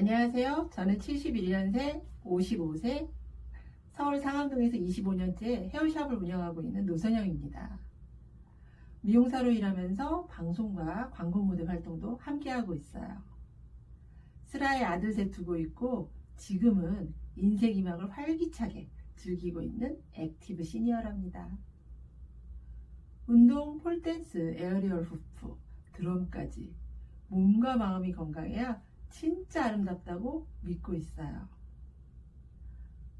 안녕하세요. 저는 71년생 55세 서울 상암동에서 25년째 헤어샵을 운영하고 있는 노선영입니다. 미용사로 일하면서 방송과 광고 모델 활동도 함께하고 있어요. 슬아의 아들 셋 두고 있고 지금은 인생 희망을 활기차게 즐기고 있는 액티브 시니어랍니다. 운동, 폴댄스, 에어리얼 후프, 드럼까지 몸과 마음이 건강해야 진짜 아름답다고 믿고 있어요.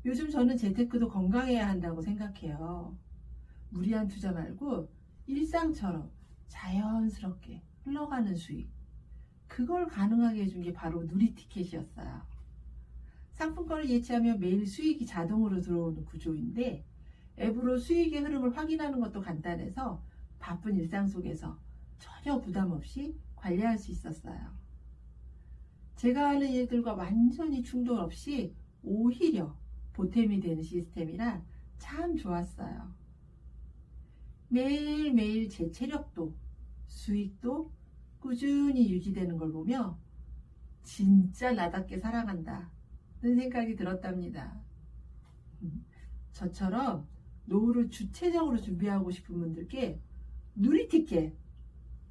요즘 저는 재테크도 건강해야 한다고 생각해요. 무리한 투자 말고 일상처럼 자연스럽게 흘러가는 수익. 그걸 가능하게 해준 게 바로 누리티켓이었어요. 상품권을 예치하면 매일 수익이 자동으로 들어오는 구조인데 앱으로 수익의 흐름을 확인하는 것도 간단해서 바쁜 일상 속에서 전혀 부담 없이 관리할 수 있었어요. 제가 하는 일들과 완전히 충돌 없이 오히려 보탬이 되는 시스템이라 참 좋았어요. 매일매일 제 체력도 수익도 꾸준히 유지되는 걸 보며 진짜 나답게 살아간다는 생각이 들었답니다. 음, 저처럼 노후를 주체적으로 준비하고 싶은 분들께 누리티켓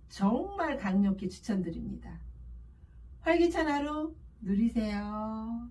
정말 강력히 추천드립니다. 활기찬 하루 누리세요.